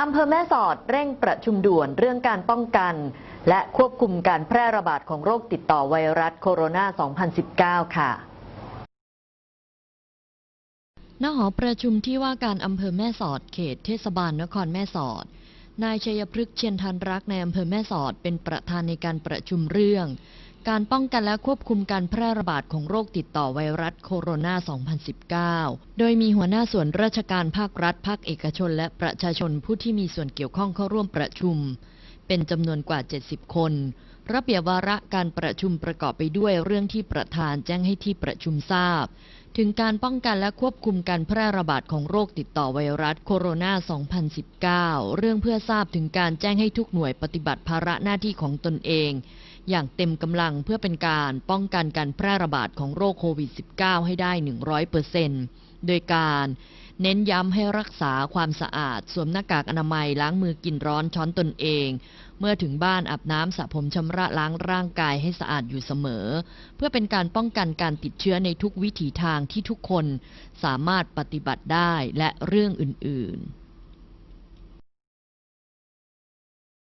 อำเภอแม่สอดเร่งประชุมด่วนเรื่องการป้องกัน และควบคุมการแพร่ระบาดของโรคติดต่อไวรัสโคโรนา 2019 ค่ะณหอประชุมที่ว่าการอำเภอแม่สอดเขตเทศบาลนครแม่สอด นายชัยพฤกษ์เชียนทันรักในอำเภอแม่สอดเป็นประธานในการประชุมเรื่อง การป้องกันและควบคุมการแพร่ระบาดของโรคติดต่อไวรัสโคโรนา 2019 โดยมีหัวหน้าส่วนราชการภาครัฐ ภาคเอกชน และประชาชนผู้ที่มีส่วนเกี่ยวข้องเข้าร่วมประชุม เป็นจำนวนกว่า 70 คน ระเบียบวาระการประชุมประกอบไปด้วยเรื่องที่ประธานแจ้งให้ที่ประชุมทราบ ถึงการป้องกันและควบคุมการแพร่ระบาดของโรคติดต่อไวรัสโคโรนา 2019 เรื่องเพื่อทราบถึงการแจ้งให้ทุกหน่วยปฏิบัติภาระหน้าที่ของตนเองอย่างเต็มกำลังเพื่อเป็นการป้องกันการแพร่ระบาดของโรคโควิด -19 ให้ได้ 100%โดยการเน้นย้ำให้รักษาความสะอาด สวมหน้ากากอนามัยล้างมือกินร้อนช้อนตนเอง เมื่อถึงบ้านอาบน้ำสระผมชำระล้างร่างกายให้สะอาดอยู่เสมอ เพื่อเป็นการป้องกันการติดเชื้อในทุกวิถีทางที่ทุกคนสามารถปฏิบัติได้และเรื่องอื่น ๆ